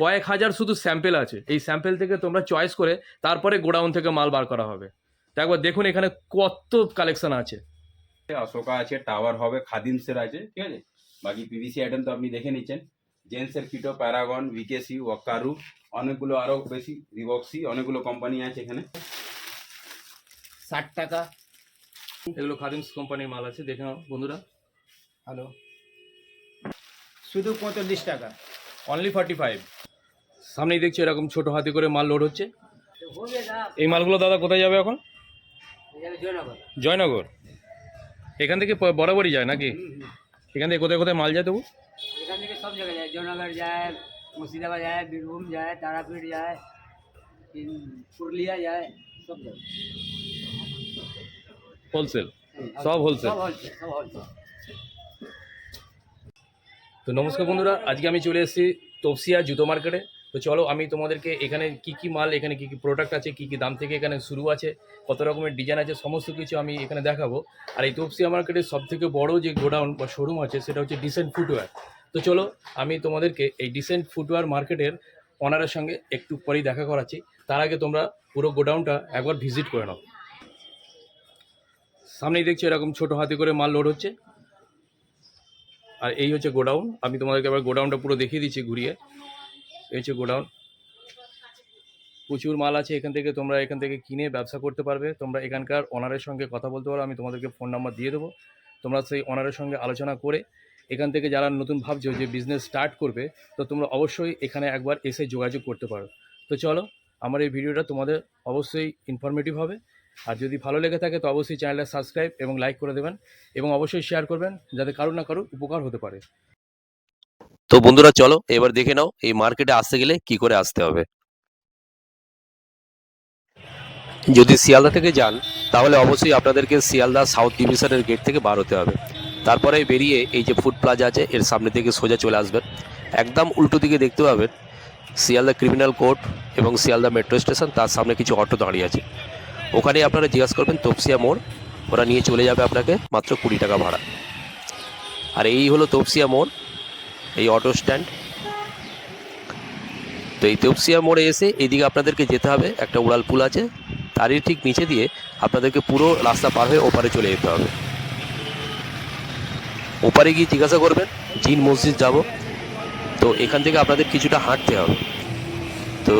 কয়েক হাজার শুধু স্যাম্পেল আছে। এই স্যাম্পেল থেকে তোমরা চয়েস করে তারপরে গোডাউন থেকে মাল বার করা হবে। তো একবার দেখুন এখানে কত কালেকশন আছে। অশোকা আছে টাওয়ার হবে খাদিমসের আছে ঠিক আছে? বাকি পিভিসি আইটেম তো আপনি দেখে নিচ্ছেন। জেন্সের কিটো প্যারাগন ভিকেসি ওয়াকারু অনেকগুলো আরও বেশি রিবক্সি অনেকগুলো কোম্পানি আছে এখানে। ষাট টাকা। এগুলো খাদিমস কোম্পানির মাল আছে দেখে নাও বন্ধুরা। হ্যালো শুধু পঁয়তাল্লিশ টাকা। অনলি ফর্টি ফাইভ সামনেই দেখছি এরকম ছোট হাতে করে মাল লোড হচ্ছে। এই মালগুলো দাদা কোথায় যাবে এখন? জয়নগর। এখান থেকে বরাবরই যায় নাকি? এখান থেকে কোথায় কোথায় মাল যায় তবু? এখান থেকে সব জায়গায় যায় জয়নগর যায় মুর্শিদাবাদ যায় বীরভূম যায় তারাপীঠ যায় পুরুলিয়া যায় সব জায়গায় হোলসেল সব হোলসেল তো নমস্কার বন্ধুরা, আজকে আমি চলে এসেছি তপসিয়া জুতো মার্কেটে। তো চলো, আমি তোমাদেরকে এখানে কি কি মাল, এখানে কি কি প্রোডাক্ট আছে, কি কি দাম থেকে এখানে শুরু আছে, কত রকমের ডিজাইন আছে, সমস্ত কিছু আমি এখানে দেখাবো। আর এই তপসিয়া মার্কেটের সব থেকে বড় যে গোডাউন বা শোরুম আছে, সেটা হচ্ছে ডিসেন্ট ফুটওয়্যার তো চলো, আমি তোমাদেরকে এই ডিসেন্ট ফুটওয়্যার মার্কেটের অনারের সঙ্গে একটু পরেই দেখা করাচ্ছি। তার আগে তোমরা পুরো গোডাউনটা একবার ভিজিট করে নাও। সামনেই দেখছ এরকম ছোট হাতে করে মাল লোড হচ্ছে। আর এই হচ্ছে গোডাউন আমি তোমাদেরকে আবার গোডাউনটা পুরো দেখিয়ে দিচ্ছি ঘুরিয়ে। এই হচ্ছে গোডাউন। প্রচুর মাল আছে এখান থেকে, তোমরা এখান থেকে কিনে ব্যবসা করতে পারবে। তোমরা এখানকার অনারের সঙ্গে কথা বলতে পারো, আমি তোমাদেরকে ফোন নাম্বার দিয়ে দেবো। তোমরা সেই অনারের সঙ্গে আলোচনা করে এখান থেকে যারা নতুন ভাবছ যে বিজনেস স্টার্ট করবে, তো তোমরা অবশ্যই এখানে একবার এসে যোগাযোগ করতে পারো। তো চলো, আমার এই ভিডিওটা তোমাদের অবশ্যই ইনফরমেটিভ হবে। আর যদি ভালো লেগে থাকে, তো অবশ্যই চ্যানেলটা সাবস্ক্রাইব এবং লাইক করে দেবেন এবং অবশ্যই শেয়ার করবেন, যাতে কারোর না কারোর উপকার হতে পারে। তো বন্ধুরা চলো, এবার দেখে নাও এই মার্কেটে আসতে গেলে কি করে আসতে হবে। যদি শিয়ালদা থেকে যান, তাহলে অবশ্যই আপনাদেরকে শিয়ালদা সাউথ ডিভিশনের গেট থেকে বার হতে হবে। তারপরে বেরিয়ে এই যে ফুড প্লাজা আছে, এর সামনে থেকে সোজা চলে আসবেন। একদম উল্টো দিকে দেখতে পাবেন শিয়ালদা ক্রিমিনাল কোর্ট এবং শিয়ালদা মেট্রো স্টেশন, তার সামনে কিছু অটো দাঁড়িয়ে আছে। ওখানে আপনারা জিজ্ঞাসা করবেন, তপসিয়া মোড়, ওরা নিয়ে চলে যাবে আপনাকে মাত্র কুড়ি টাকা ভাড়া। আর এই হলো তপসিয়া মোড় এই অটো স্ট্যান্ড তো এই তপসিয়া মোড়ে এসে এইদিকে আপনাদেরকে যেতে হবে, একটা উড়াল পুল আছে, তারই ঠিক নিচে দিয়ে আপনাদেরকে পুরো রাস্তা পার হয়ে ওপারে চলে যেতে হবে। ওপারে গিয়ে জিজ্ঞাসা করবেন, জিন মসজিদ যাব, তো এখান থেকে আপনাদের কিছুটা হাঁটতে হবে। তো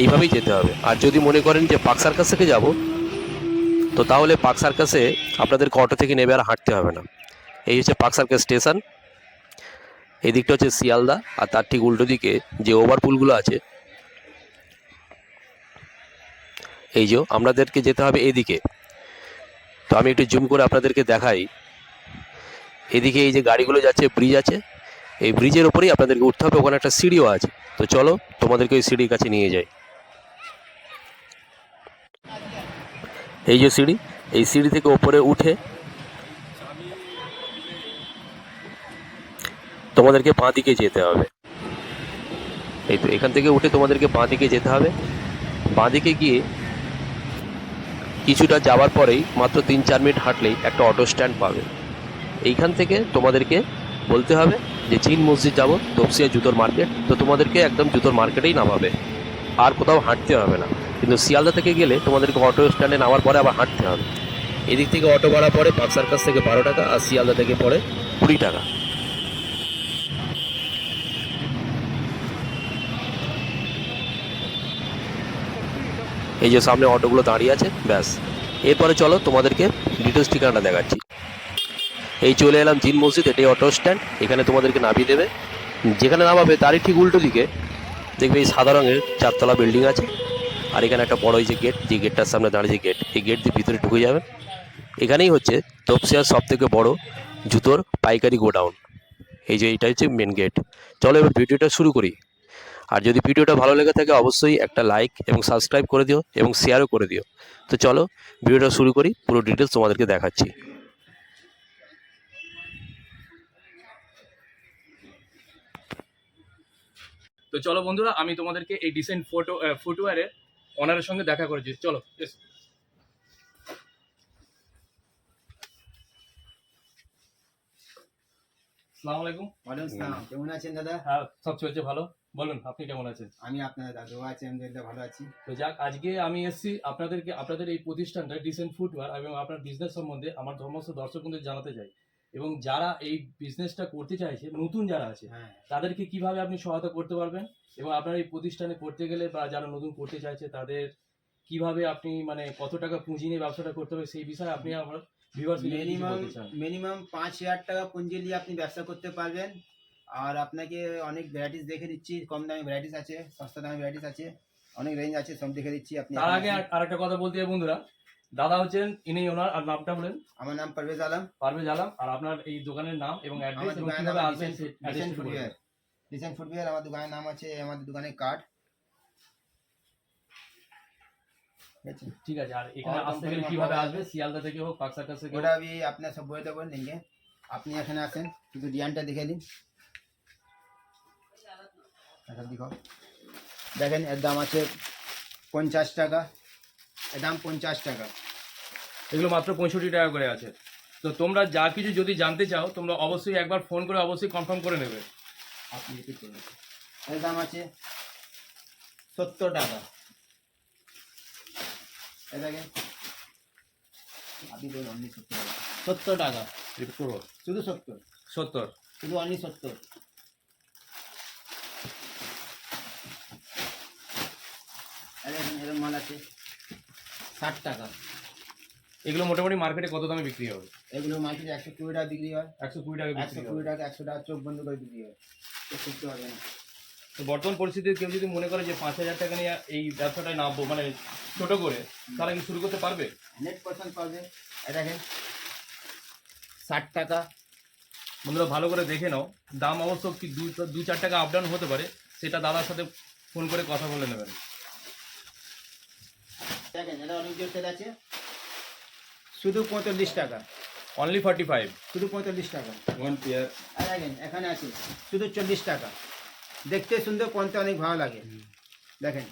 এইভাবেই যেতে হবে। আর যদি মনে করেন যে পাক সার্কাস থেকে যাব, তো তাহলে পাক সার্কাসে আপনাদেরকে অটো থেকে নেবে আর হাঁটতে হবে না। এই হচ্ছে পাক সার্কাস স্টেশন। এই দিকটা হচ্ছে শিয়ালদা, আর তার ঠিক উল্টো দিকে যে ওভারপুলগুলো আছে, এই যে আপনাদেরকে যেতে হবে এদিকে। তো আমি একটু জুম করে আপনাদেরকে দেখাই। এদিকে এই যে গাড়িগুলো যাচ্ছে, ব্রিজ আছে, এই ব্রিজের ওপরেই আপনাদেরকে উঠতে হবে, ওখানে একটা সিঁড়িও আছে। তো চলো, তোমাদেরকে ওই সিঁড়ির কাছে নিয়ে যাই। এই যে সিঁড়ি, এই সিঁড়ি থেকে ওপরে উঠে তোমাদেরকে বাঁ দিকে যেতে হবে। এই তো এখান থেকে উঠে তোমাদেরকে বাঁ দিকে যেতে হবে। বাঁ দিকে গিয়ে কিছুটা যাওয়ার পরেই মাত্র তিন চার মিনিট হাঁটলেই একটা অটো স্ট্যান্ড পাবে। এইখান থেকে তোমাদেরকে বলতে হবে যে চীন মসজিদ যাব তপসিয়া জুতোর মার্কেট। তো তোমাদেরকে একদম জুতোর মার্কেটেই নামাবে। আর কোথাও হাঁটতে হবে না। কিন্তু শিয়ালদা থেকে গেলে তোমাদেরকে অটো স্ট্যান্ডে নামার পরে আবার হাঁটতে হবে। এদিক থেকে অটো ভাড়া পড়ে পাকসার সার্কাস থেকে বারো টাকা আর শিয়ালদা থেকে পড়ে কুড়ি টাকা। এই যে সামনে অটোগুলো দাঁড়িয়ে আছে, ব্যাস। এরপরে চলো তোমাদেরকে ডিটেলস ঠিকানাটা দেখাচ্ছি। এই চলে এলাম জিন মসজিদ, এটাই অটো স্ট্যান্ড এখানে তোমাদেরকে নামিয়ে দেবে। যেখানে নামাবে তারই ঠিক উল্টো দিকে দেখবে এই সাদা রঙের চারতলা বিল্ডিং আছে। আর এখানে একটা বড় যে গেট যে গেটটার সামনে দাঁড়িয়ে যে গেট এই গেট দিয়ে ভিতরে ঢুকে যাবে। এখানেই হচ্ছে তপসিয়ার সব থেকে বড় জুতোর পাইকারি গোডাউন। এই যে এইটা হচ্ছে মেন গেট চলো এবার ভিডিওটা শুরু করি। আর যদি ভিডিওটা ভালো লেগে থাকে, অবশ্যই একটা লাইক এবং সাবস্ক্রাইব করে দিও এবং শেয়ারও করে দিও। তো চলো, ভিডিওটা শুরু করি, পুরো ডিটেলস তোমাদেরকে দেখাচ্ছি। তো চলো বন্ধুরা, আমি তোমাদেরকে এই ডিসেন্ট ফটো ফুটওয়ারে অনারের সঙ্গে দেখা করেছি। চলো আসসালামু আলাইকুম। ওয়ালাইকুম আসসালাম কেমন আছেন দাদা? হ্যাঁ সব চলছে ভালো। বলুন আপনি কেমন আছেন? আমি আপনার দাদু আছি আলহামদুলিল্লাহ ভালো আছি। তো যাক আজকে আমি এসেছি আপনাদেরকে আপনাদের এই প্রতিষ্ঠানটা ডিসেন্ট ফুটওয়ার এবং আপনার বিজনেস সম্বন্ধে আমার সমস্ত দর্শক বন্ধুদের জানাতে চাই। এবং যারা এই বিজনেসটা করতে চাইছে নতুন যারা আছে হ্যাঁ। তাদেরকে কীভাবে আপনি সহায়তা করতে পারবেন? এবং আপনার এই প্রতিষ্ঠানে করতে গেলে বা যারা নতুন করতে চাইছে তাদের কীভাবে আপনি মানে কত টাকা পুঁজি নিয়ে ব্যবসাটা করতে হবে সেই বিষয়ে আপনি আমার মিনিমাম মিনিমাম পাঁচ হাজার টাকা পুঁজি নিয়ে আপনি ব্যবসা করতে পারবেন। আর আপনাকে অনেক ভ্যারাইটিস দেখে দিচ্ছি কম দামি ভ্যারাইটিস আছে সস্তা দামি ভ্যারাইটিস আছে অনেক রেঞ্জ আছে সব দেখে দিচ্ছি আপনি। তার আগে আর- আরেকটা কথা বলতে চাই বন্ধুরা। দাদা হচ্ছেন ইনি ওনার আর নামটা বলেন। আমার নাম পারভেজ আলম। পারভেজ আলম আর আপনার এই দোকানের নাম এবং অ্যাড্রেস এবং কীভাবে নাম আসবেন। ফুটওয়্যার রিসেন্ট ফুটওয়্যার আমার দোকানের নাম আছে আমাদের দোকানে কার্ড ঠিক আছে। ঠিক আছে আর এখানে হ্যাঁ, আসতে গেলে কীভাবে আসবে? শিয়ালদা থেকে হোক পাকসা কাছে ওটা আমি আপনার সব বইতে বলে নিন আপনি এখানে আসেন কিন্তু ডিজাইনটা দেখে দিন দেখেন এর দাম আছে পঞ্চাশ টাকা। এর দাম পঞ্চাশ টাকা। এগুলো মাত্র পঁয়ষট্টি টাকা করে আছে। তো তোমরা যা কিছু যদি জানতে চাও তোমরা অবশ্যই একবার ফোন করে অবশ্যই কনফার্ম করে নেবে। আপনি এর দাম আছে সত্তর টাকা। এ দেখেন। আপনি বলুন অনলি সত্তর টাকা। সত্তর টাকা। রিপিট করব শুধু সত্তর? সত্তর। শুধু অনলি সত্তর। এরকম এরকম মাল আছে। ষাট টাকা। এগুলো মোটামুটি মার্কেটে কত দামে বিক্রি হবে? এগুলো মার্কেটে একশো কুড়ি টাকা বিক্রি হয়। একশো কুড়ি টাকা একশো কুড়ি টাকা একশো টাকা চোখ বন্ধ করে বিক্রি হয়। করতে হবে না। বর্তমান পরিস্থিতিতে কেউ যদি মনে করে যে পাঁচ হাজার টাকা নিয়ে এই ব্যবসাটায় নামবো মানে ছোট করে তারা কি শুরু করতে পারবে? হান্ড্রেড পার্সেন্ট পাবে। এ দেখেন ষাট টাকা। বন্ধুরা ভালো করে দেখে নাও। দাম অবশ্য কি দু দু চার টাকা আপ ডাউন হতে পারে সেটা দাদার সাথে ফোন করে কথা বলে নেবেন। দেখেন এটা অনেক জোর আছে। শুধু পঁয়তাল্লিশ টাকা। অনলি ফর্টি ফাইভ শুধু পঁয়তাল্লিশ টাকা। ওয়ান পেয়ার আর দেখেন এখানে আছে। শুধু চল্লিশ টাকা। দেখতে সুন্দর কোনটা অনেক ভালো লাগে। দেখেন।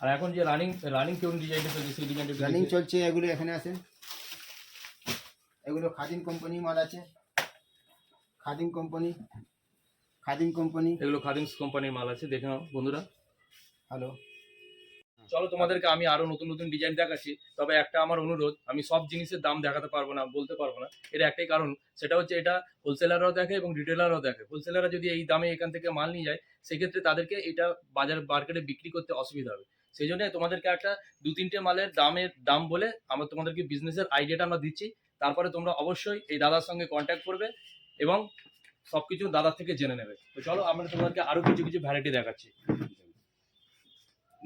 আর এখন যে রানিং রানিং কোন ডিজাইনটা চলছে সেই ডিজাইনটা রানিং চলছে এগুলো এখানে আছে। এগুলো খাদিম কোম্পানি মাল আছে। খাদিম কোম্পানি খাদিম কোম্পানি এগুলো খাদিমস কোম্পানির মাল আছে দেখে নাও বন্ধুরা। হ্যালো চলো তোমাদেরকে আমি আরও নতুন নতুন ডিজাইন দেখাচ্ছি। তবে একটা আমার অনুরোধ, আমি সব জিনিসের দাম দেখাতে পারব না, বলতে পারব না। এর একটাই কারণ, সেটা হচ্ছে এটা হোলসেলাররাও দেখে এবং রিটেলাররাও দেখে। হোলসেলাররা যদি এই দামে এখান থেকে মাল নিয়ে যায়, সেক্ষেত্রে তাদেরকে এটা বাজার মার্কেটে বিক্রি করতে অসুবিধা হবে। সেই জন্য তোমাদেরকে একটা দু তিনটে মালের দামের দাম বলে আমরা তোমাদেরকে বিজনেসের আইডিয়াটা আমরা দিচ্ছি। তারপরে তোমরা অবশ্যই এই দাদার সঙ্গে কন্ট্যাক্ট করবে এবং সবকিছু দাদার থেকে জেনে নেবে। তো চলো আমরা তোমাদেরকে আরও কিছু কিছু ভ্যারাইটি দেখাচ্ছি।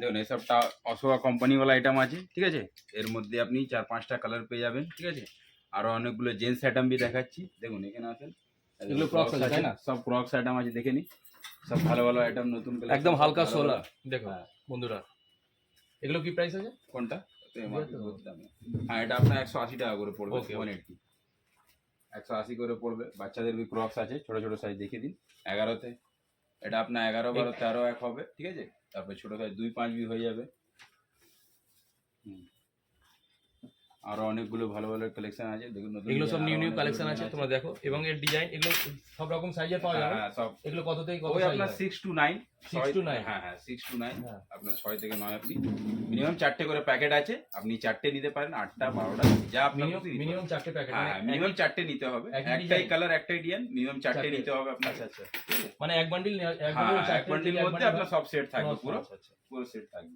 দেখুন এসবটা অশোকা কোম্পানিওয়ালা আইটেম আছে ঠিক আছে? এর মধ্যে আপনি চার পাঁচটা কালার পেয়ে যাবেন ঠিক আছে? আরও অনেকগুলো জেন্টস আইটেম বি দেখাচ্ছি। দেখুন এখানে আছেন। এগুলো Crocs আছে, না? সব ক্রক্স আইটেম আছে দেখে নি সব ভালো ভালো আইটেম নতুন একদম হালকা সোলা দেখো হ্যাঁ। বন্ধুরা। এগুলো কি প্রাইস আছে? কোনটা। হ্যাঁ এটা আপনার একশো আশি টাকা করে পড়বে ওয়ান এইটটি একশো আশি করে পড়বে। বাচ্চাদের বি ক্রক্স আছে ছোট ছোট সাইজ দেখিয়ে দিন। এগারোতে। এটা আপনার এগারো বারো তেরো এক হবে ঠিক আছে? তারপরে ছোট সাইজ দুই পাঁচ বি হয়ে যাবে হুম। আরও অনেকগুলো ভালো ভালো কালেকশন আছে দেখুন এগুলো সব নিউ নিউ কালেকশন আছে তোমরা দেখো। এবং এর ডিজাইন এগুলো সব রকম সাইজের পাওয়া হ্যাঁ যাবে হ্যাঁ, সব। এগুলো কত থেকে কত ওই সাইজ আপনার six to nine Six to nine? হ্যাঁ হ্যাঁ সিক্স টু নাইন হ্যাঁ। আপনার ছয় থেকে নয় আপনি। মিনিমাম চারটে করে প্যাকেট আছে। আপনি চারটে নিতে পারেন আটটা বারোটা যা আপনার খুশি নিতে মিনিমাম চারটে প্যাকেট হ্যাঁ মিনিমাম চারটে নিতে হবে। একটাই কালার একটাই ডিজাইন মিনিমাম চারটে চারটে। নিতে হবে আপনার আচ্ছা আচ্ছা মানে এক বান্ডিল এক হ্যাঁ বান্ডিল এক বান্ডিল মধ্যে আপনার সব সেট থাকবে পুরো। পুরো সেট থাকবে।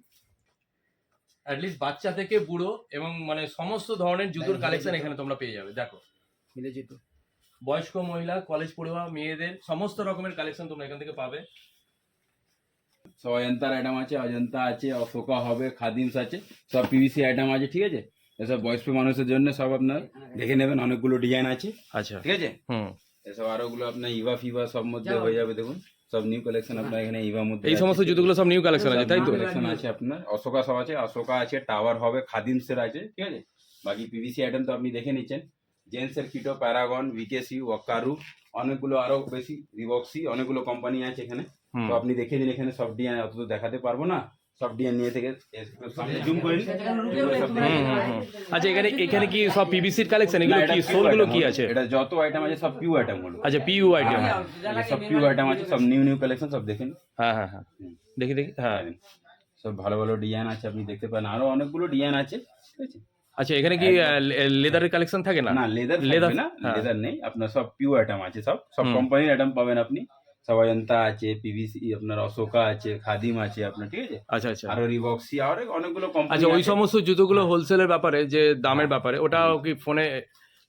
অ্যাটলিস্ট বাচ্চা থেকে বুড়ো এবং মানে সমস্ত ধরনের জুতোর হ্যাঁ, কালেকশন এখানে তোমরা পেয়ে যাবে দেখো। মিলে যেত। বয়স্ক মহিলা কলেজ পড়ুয়া মেয়েদের সমস্ত রকমের কালেকশন তোমরা এখান থেকে পাবে। সব অজন্তার আইটেম আছে অজন্তা আছে অশোকা হবে খাদিমস আছে সব পিভিসি আইটেম আছে ঠিক আছে? এসব বয়স্ক মানুষের জন্য সব আপনার দেখে নেবেন অনেকগুলো ডিজাইন আছে আচ্ছা। ঠিক আছে? হুম। এসব আরও গুলো আপনার ইভা ফিভা সব মধ্যে হয়ে যাবে দেখুন। সব নিউ কালেকশন আপনার এখানে মধ্যে এই সমস্ত জুতোগুলো সব নিউ কালেকশন আছে তাই তো? কালেকশন আছে আপনার। অশোকা সব আছে অশোকা আছে টাওয়ার হবে খাদিমসের আছে ঠিক আছে? বাকি পিভিসি আইটেম তো আপনি দেখে নিচ্ছেন। জেন্টসের কিটো প্যারাগন ভিকেসি ওয়াকারু অনেকগুলো আরও বেশি রিবক্সি অনেকগুলো কোম্পানি আছে এখানে। তো আপনি দেখে দিন এখানে সব ডিজাইন অত দেখাতে পারব না। সব ডিএনএ থেকে জুম করে হুম নিন। হুম আচ্ছা এখানে এখানে কি সব পিভিসির কালেকশন এগুলো কি সোলগুলো item কি আছে? এটা যত আইটেম আছে সব পিউ আইটেম হলো আচ্ছা পিইউ আইটেম হ্যাঁ, হ্যাঁ, সব পিউ আইটেম আছে সব নিউ নিউ কালেকশন সব দেখেন হ্যাঁ হ্যাঁ হ্যাঁ। দেখি দেখি হ্যাঁ। সব ভালো ভালো ডিজাইন আছে আপনি দেখতে পারেন। আরও অনেকগুলো ডিজাইন আছে ঠিক আছে? আচ্ছা এখানে কি লেদারের কালেকশন থাকে না? না লেদার লেদার না হ্যাঁ। লেদার নেই। আপনার সব পিউ আইটেম আছে সব সব কোম্পানির আইটেম পাবেন আপনি। সব আছে পিভিসি আপনার অশোকা আছে খাদিম আছে আপনার ঠিক আছে? আচ্ছা আচ্ছা। আরও রিবক্সি আর অনেকগুলো কোম্পানি আচ্ছা ওই সমস্ত জুতোগুলো হ্যাঁ। হোলসেলের ব্যাপারে যে দামের ব্যাপারে ওটা কি ফোনে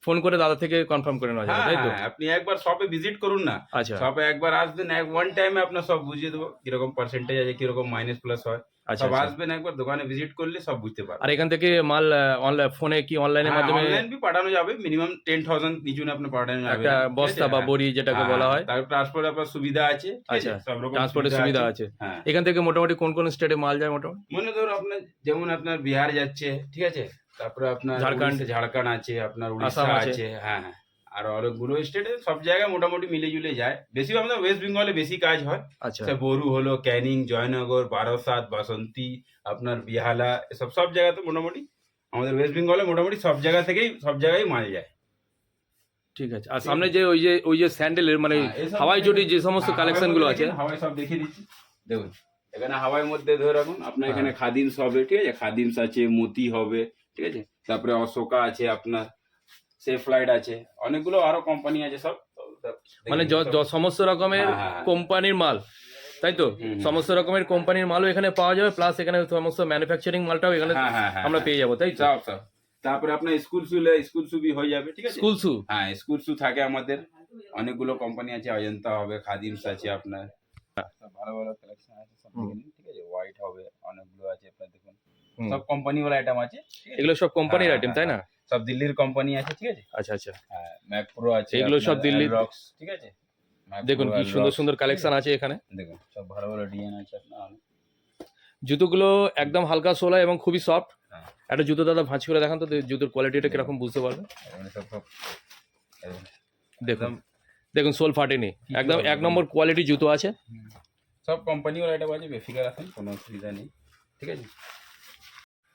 ফোন করে দাদা থেকে কনফার্ম করে নেওয়া যাবে হ্যাঁ তাই তো? হ্যাঁ, আপনি একবার শপে ভিজিট করুন না। আচ্ছা। শপে একবার আসবেন এক ওয়ান টাইমে আপনার সব বুঝিয়ে দেবো কীরকম পার্সেন্টেজ আছে কীরকম মাইনাস প্লাস হয়। সব আচ্ছা। আসবেন একবার দোকানে ভিজিট করলে সব বুঝতে আর এখান থেকে মাল অনলাইন ফোনে কি অনলাইনের মাধ্যমে অনলাইন বি পাঠানো যাবে মিনিমাম টেন থাউজেন্ড নিচু আপনি পাঠানো যাবে। একটা বস্তা বা বড়ি যেটাকে বলা হয়। তার ট্রান্সপোর্ট আপনার সুবিধা আছে আচ্ছা, সব রকম ট্রান্সপোর্টের সুবিধা আছে। হ্যাঁ। এখান থেকে মোটামুটি কোন কোন স্টেটে মাল যায় মোটামুটি? মনে ধরো আপনার যেমন আপনার বিহার যাচ্ছে ঠিক আছে? তারপরে আপনার ঝাড়খণ্ড। ঝাড়খণ্ড আছে আপনার উড়িষ্যা আছে। আছে হ্যাঁ হ্যাঁ। আর অনেকগুলো স্টেটে সব জায়গায় মোটামুটি মিলে জুলে যায়। বেশি আমাদের ওয়েস্ট বেঙ্গলে বেশি কাজ হয়। আচ্ছা। বরু হলো ক্যানিং জয়নগর বারাসাত বাসন্তী আপনার বিহালা এসব সব জায়গাতে মোটামুটি আমাদের ওয়েস্ট বেঙ্গলে মোটামুটি সব জায়গা থেকেই সব জায়গায় মাল যায়। ঠিক আছে। আর সামনে যে ওই যে ওই যে স্যান্ডেলের মানে হ্যাঁ, হাওয়াই দেখেন। চটি যে সমস্ত হ্যাঁ, কালেকশনগুলো আছে। হাওয়াই সব দেখিয়ে দিচ্ছি। দেখুন এখানে হাওয়াইয়ের মধ্যে ধরে রাখুন আপনার এখানে হ্যাঁ। খাদিমস হবে ঠিক আছে? খাদিমস আছে মতি হবে ঠিক আছে? তারপরে অশোকা আছে আপনার সেফ লাইট আছে। অনেকগুলো আরও কোম্পানি আছে সব। মানে সমস্ত রকমের হ্যাঁ, হ্যাঁ। কোম্পানির মাল তাই তো। সমস্ত রকমের কোম্পানির মালও এখানে পাওয়া যাবে প্লাস এখানে সমস্ত ম্যানুফ্যাকচারিং মালটাও এখানে হ্যাঁ হ্যাঁ হ্যাঁ আমরা পেয়ে যাব তাই তো? তারপরে আপনার স্কুল শুলে স্কুল শুবি হয়ে যাবে ঠিক আছে? স্কুল শু হ্যাঁ স্কুল শু থাকে আমাদের। অনেকগুলো কোম্পানি আছে অজন্তা হবে খাদিমস আছে আপনার। ভালো ভালো কালেকশন আছে ঠিক আছে? হোয়াইট হবে অনেকগুলো আছে আপনার দেখুন। সব কোম্পানি ওয়ালা আইটেম আছে এগুলো সব কোম্পানির হ্যাঁ, আইটেম হ্যাঁ, তাই না সব দিল্লির কোম্পানি আছে ঠিক আছে? আচ্ছা আচ্ছা। হ্যাঁ ম্যাক প্রো আছে এগুলো সব দিল্লির- রক্স ঠিক আছে? দেখুন কি সুন্দর সুন্দর কালেকশন আছে? এখানে। দেখুন সব ভালো ভালো ডিজাইন আছে আপনার। জুতোগুলো একদম হালকা সোলা এবং খুবই সফট হ্যাঁ। একটা জুতো দাদা ভাঁজ করে দেখান তো জুতোর কোয়ালিটিটা কীরকম বুঝতে পারবে দেখুন। দেখুন। সোল ফাটেনি। একদম এক নম্বর কোয়ালিটি জুতো আছে। সব কোম্পানি ওয়ালা আইটেম আছে বেফিকার আছেন কোনো অসুবিধা নেই ঠিক আছে?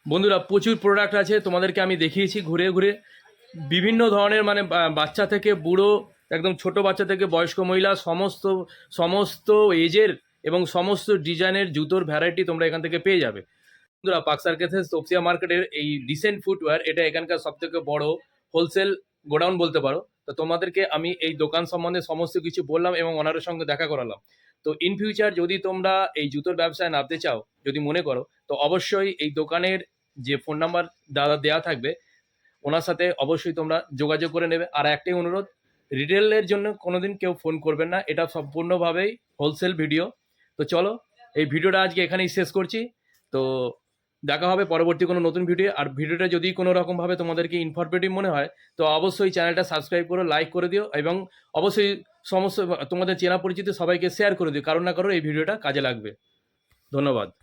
বন্ধুরা, প্রচুর প্রোডাক্ট আছে, তোমাদেরকে আমি দেখিয়েছি ঘুরে ঘুরে। বিভিন্ন ধরনের মানে বাচ্চা থেকে বুড়ো, একদম ছোট বাচ্চা থেকে বয়স্ক মহিলা, সমস্ত সমস্ত এজের এবং সমস্ত ডিজাইনের জুতোর ভ্যারাইটি তোমরা এখান থেকে পেয়ে যাবে। বন্ধুরা পাকসার কেসেস তপসিয়া মার্কেটের এই ডিসেন্ট ফুটওয়্যার এটা এখানকার সব থেকে বড় হোলসেল গোডাউন বলতে পারো। তো তোমাদেরকে আমি এই দোকান সম্বন্ধে সমস্ত কিছু বললাম এবং ওনারের সঙ্গে দেখা করালাম। তো ইন ফিউচার যদি তোমরা এই জুতোর ব্যবসায় নামতে চাও, যদি মনে করো, তো অবশ্যই এই দোকানের যে ফোন নাম্বার দাদা দেওয়া থাকবে, ওনার সাথে অবশ্যই তোমরা যোগাযোগ করে নেবে। আর একটাই অনুরোধ রিটেলের জন্য কোনোদিন কেউ ফোন করবেন না। এটা সম্পূর্ণভাবেই হোলসেল ভিডিও তো চলো, এই ভিডিওটা আজকে এখানেই শেষ করছি। তো দেখা হবে পরবর্তী কোনো নতুন ভিডিও আর ভিডিওটা যদি কোনো রকমভাবে তোমাদেরকে ইনফরমেটিভ মনে হয়, তো অবশ্যই চ্যানেলটা সাবস্ক্রাইব করো লাইক করে দিও এবং অবশ্যই সমস্ত, তোমাদের চেনা পরিচিত সবাইকে শেয়ার করে দিও। কারণ না কারও এই ভিডিওটা কাজে লাগবে। ধন্যবাদ।